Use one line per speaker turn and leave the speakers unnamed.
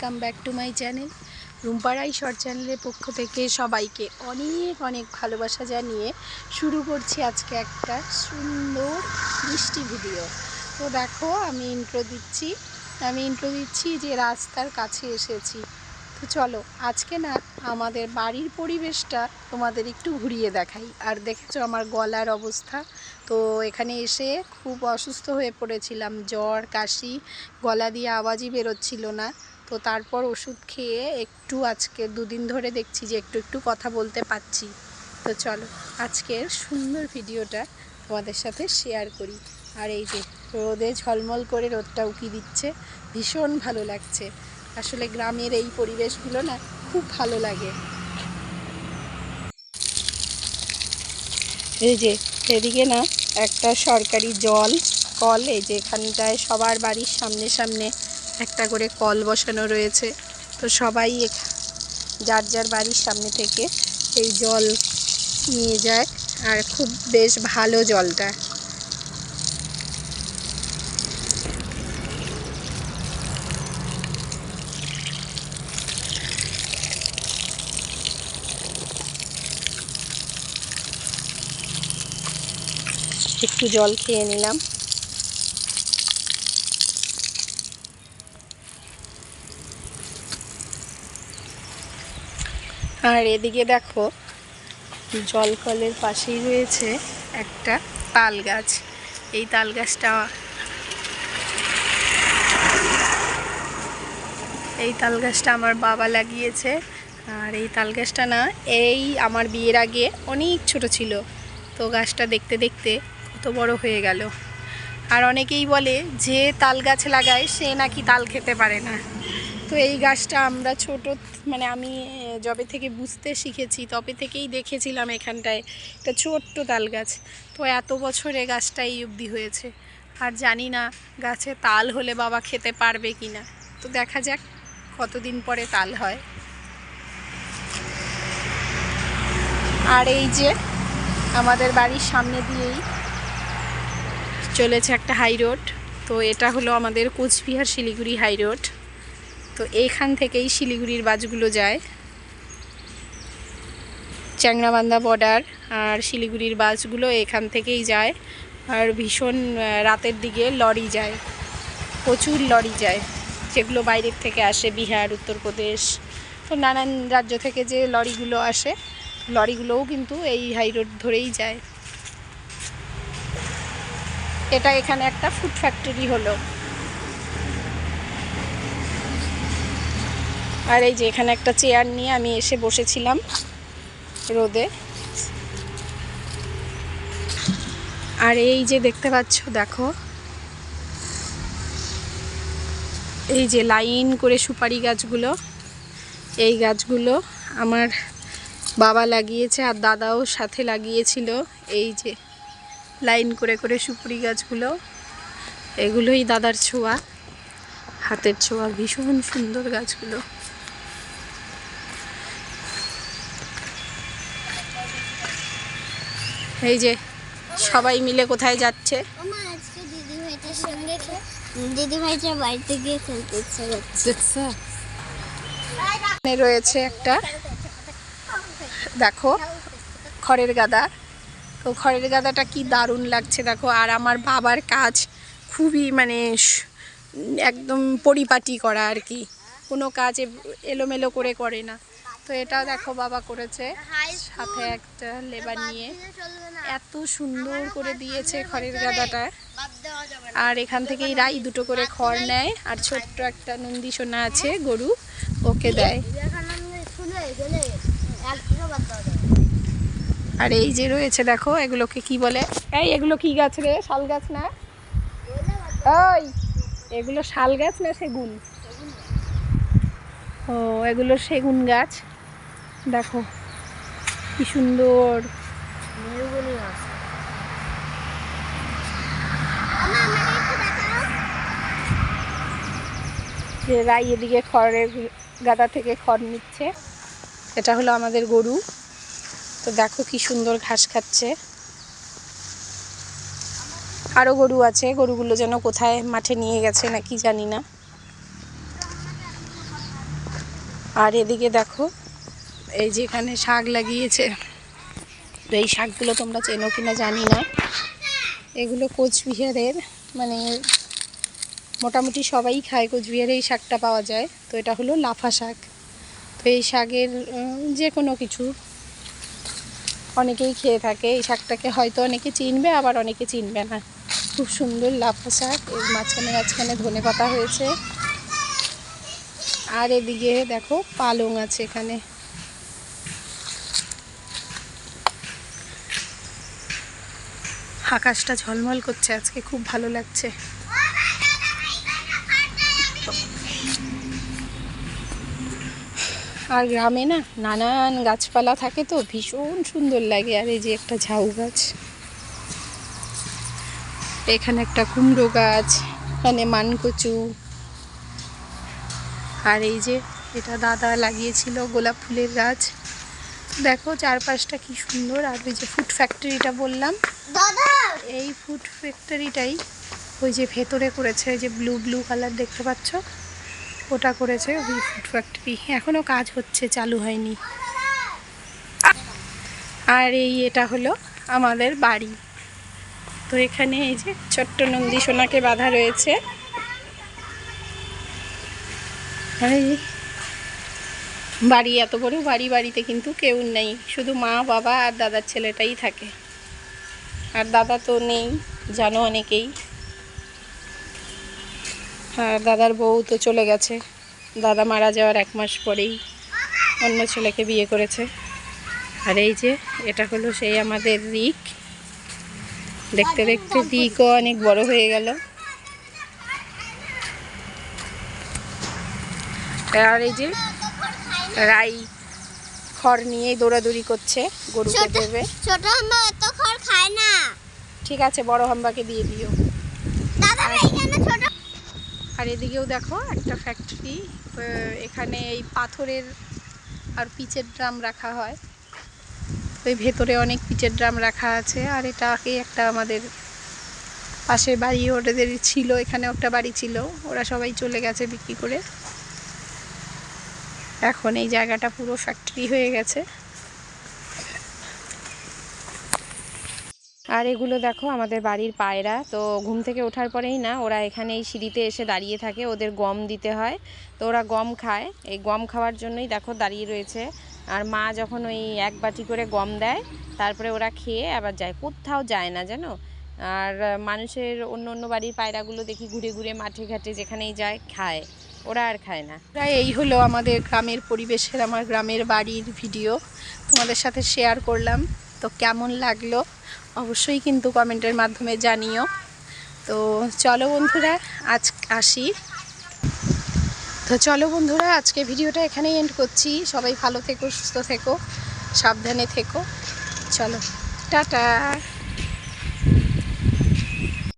Welcome back to my channel Rumparai short চ্যানেলের পক্ষ থেকে সবাইকে অনেক অনেক ভালোবাসা জানিয়ে শুরু করছি আজকে একটা সুন্দর মিষ্টি ভিডিও তো দেখো, আমি ইন্ট্রো দিচ্ছি। আমি ইন্ট্রো দিচ্ছি যে রাস্তার কাছে এসেছি। তো চলো, আজকে না আমাদের বাড়ির পরিবেশটা তোমাদের একটু ঘুরিয়ে দেখাই। আর দেখেছ আমার গলার অবস্থা? তো এখানে এসে খুব অসুস্থ হয়ে পড়েছিলাম। জ্বর, কাশি, গলা দিয়ে আওয়াজই বেরোচ্ছিল না। তো তারপর ওষুধ খেয়ে একটু আজকে দুদিন ধরে দেখছি যে একটু একটু কথা বলতে পারছি। তো চলো, আজকের সুন্দর ভিডিওটা তোমাদের সাথে শেয়ার করি। আর এই যে রোদে ঝলমল করে রোদটা উকি দিচ্ছে, ভীষণ ভালো লাগছে। আসলে গ্রামের এই পরিবেশগুলো না খুব ভালো লাগে। এই যে এদিকে না একটা সরকারি জল কল, এই যে এখানটায় সবার বাড়ির সামনে সামনে একটা করে কল বসানো রয়েছে। তো সবাই যার যার বাড়ির সামনে থেকে এই জল নিয়ে যায়। আর খুব বেশ ভালো জলটা। একটু জল খেয়ে নিলাম। আর এদিকে দেখো জল কলের পাশেই রয়েছে একটা তাল গাছ এই তাল গাছটা এই তাল গাছটা আমার বাবা লাগিয়েছে। আর এই তাল গাছটা না, এই আমার বিয়ের আগে অনেক ছোট ছিল। তো গাছটা দেখতে দেখতে কত বড় হয়ে গেল। আর অনেকেই বলে, যে তাল গাছ লাগায় সে নাকি তাল খেতে পারে না। তো এই গাছটা আমরা ছোট মানে আমি যবে থেকে বুঝতে শিখেছি, তবে থেকেই দেখেছিলাম এখানটায় একটা ছোট্ট তাল গাছ। তো এত বছরে গাছটা এই অবধি হয়েছে। আর জানি না গাছে তাল হলে বাবা খেতে পারবে কি না তো দেখা যাক কতদিন পরে তাল হয়। আর এই যে আমাদের বাড়ির সামনে দিয়েই চলেছে একটা হাই রোড। তো এটা হলো আমাদের কোচবিহার শিলিগুড়ি হাই রোড। তো এইখান থেকেই শিলিগুড়ির বাসগুলো যায়। চ্যাংরাবান্ধা বর্ডার আর শিলিগুড়ির বাসগুলো এখান থেকেই যায়। আর ভীষণ রাতের দিকে লরি যায়। প্রচুর লরি যায়। যেগুলো বাইরের থেকে আসে, বিহার, উত্তরপ্রদেশ, তো নানান রাজ্য থেকে যে লরিগুলো আসে, লরিগুলোও কিন্তু এই হাই রোড ধরেই যায়। এটা এখানে একটা ফুড ফ্যাক্টরি হলো। আর এই যে এখানে একটা চেয়ার নিয়ে আমি এসে বসেছিলাম রোদে। আর এই যে দেখতে পাচ্ছ, দেখো। এই যে লাইন করে সুপারি গাছগুলো, এই গাছগুলো আমার বাবা লাগিয়েছে আর দাদাও সাথে লাগিয়েছিল। এই যে লাইন করে করে সুপারি গাছগুলো, এগুলোই দাদার ছোঁয়া, হাতের ছোঁয়া, ভীষণ সুন্দর গাছগুলো। এই যে সবাই মিলে কোথায় যাচ্ছে?
বাড়িতে গিয়ে খেলতে ইচ্ছা করছে।
এখানে রয়েছে একটা দেখো খড়ের গাদা। তো খড়ের গাদাটা কি দারুণ লাগছে দেখো। আর আমার বাবার কাজ খুবই মানে একদম পরিপাটি করা আর কি। কোনো কাজ এলোমেলো করে করে না। তো এটাও দেখো বাবা করেছে সাথে একটা লেবার নিয়ে। এত সুন্দর করে দিয়েছে খড়ের গাদাটা। আর এখান থেকেই রাই দুটো করে খড় নেয়। আর ছোট্ট একটা নন্দী সোনা আছে গরু ওকে দেয়। আর এই যে রয়েছে দেখো এগুলোকে কি বলে? এই এগুলো কি গাছ রে? শাল গাছ না? ওই এগুলো শাল গাছ না সেগুন? ও এগুলো সেগুন গাছ। দেখো কি সুন্দর। যে রাই এদিকে খড়ের গাদা থেকে খড় নিচ্ছে। এটা হলো আমাদের গরু। তো দেখো কি সুন্দর ঘাস খাচ্ছে। আরও গরু আছে গরুগুলো যেন কোথায় মাঠে নিয়ে গেছে নাকি জানি না। আর এদিকে দেখো এই যে এখানে শাক লাগিয়েছে। তো এই শাকগুলো তোমরা চেনো কিনা জানি না। এগুলো কোচবিহারের মানে মোটামুটি সবাই খায় কোচবিহারে এই শাকটা পাওয়া যায়। তো এটা হলো লাফা শাক। তো এই শাকের যে কোনো কিছু অনেকেই খেয়ে থাকে। এই শাকটাকে হয়তো অনেকে চিনবে, আবার অনেকে চিনবে না। খুব সুন্দর লাফা শাক। এর মাঝখানে মাঝখানে ধনে পাতা হয়েছে। আর এদিকে দেখো পালং আছে এখানে। আকাশটা ঝলমল করছে, আজকে খুব ভালো লাগছে। আর গ্রামে না নানান গাছপালা থাকে তো, ভীষণ সুন্দর লাগে, আর এই যে একটা ঝাউ গাছ। এখানে একটা কুমড়ো গাছ, এখানে মানকচু। আর এই যে এটা দাদা লাগিয়েছিল গোলাপ ফুলের গাছ। দেখো চারপাশটা কি সুন্দর, আর ওই যে ফুড ফ্যাক্টরিটা বললাম।
দাদা!
এই ফুড ফ্যাক্টরিটাই ওই যে ভেতরে করেছে যে ব্লু ব্লু কালার দেখতে পাচ্ছ? ওটা করেছে ওই ফুড ফ্যাক্টরি এখনও কাজ হচ্ছে, চালু হয়নি। আর এই এটা হলো আমাদের বাড়ি। তো এখানে এই যে ছোট্ট নন্দী সোনাকে বাঁধা রয়েছে। বাড়ি এত বড়, বাড়ি বাড়িতে কিন্তু কেউ নেই। শুধু মা, বাবা আর দাদার ছেলেটাই থাকে। আর দাদা তো নেই জানো অনেকেই। আর দাদার বউ তো চলে গেছে। দাদা মারা যাওয়ার এক মাস পরেই অন্য ছেলেকে বিয়ে করেছে। আর এই যে এটা হলো সেই আমাদের রিক। দেখতে দেখতে দিকও অনেক বড় হয়ে গেল। আর এই যে রাই খড় নিয়ে দৌড়াদৌড়ি করছে গরুকে দেবে
ছোট আমরা এত খড় খায় না
ঠিক আছে বড় হাম্বাকে দিয়ে দিও। আর এদিকেও দেখো একটা ফ্যাক্টরি এখানে এই পাথরের আর পিচের ড্রাম রাখা হয়। ওই ভেতরে অনেক পিচের ড্রাম রাখা আছে আর এটাকে একটা আমাদের পাশের বাড়ি ওদের ছিল এখানে একটা বাড়ি ছিল। ওরা সবাই চলে গেছে বিক্রি করে। এখন এই জায়গাটা পুরো ফ্যাক্টরি হয়ে গেছে। আর এগুলো দেখো আমাদের বাড়ির পায়রা, তো ঘুম থেকে ওঠার পরেই না ওরা এখানে এই সিঁড়িতে এসে দাঁড়িয়ে থাকে, ওদের গম দিতে হয়। তো ওরা গম খায়, এই গম খাওয়ার জন্যই দেখো দাঁড়িয়ে রয়েছে। আর মা যখন ওই এক বাটি করে গম দেয়, তারপরে ওরা খেয়ে আবার যায়, কোথাও যায় না জানো? আর মানুষের অন্য অন্য বাড়ির পায়রাগুলো দেখি ঘুরে ঘুরে মাঠে ঘাটে যেখানেই যায়, খায়। ওরা আর খায় না। প্রায় এই হলো আমাদের গ্রামের পরিবেশের, আমার গ্রামের বাড়ির ভিডিও। তোমাদের সাথে শেয়ার করলাম। তো কেমন লাগল? অবশ্যই কিন্তু কমেন্টের মাধ্যমে জানিও। তো চলো বন্ধুরা, আজ আসি। তো চলো বন্ধুরা, আজকে ভিডিওটা এখানেই এন্ড করছি। সবাই ভালো থেকো, সুস্থ থেকো, সাবধানে থেকো। চলো, টাটা।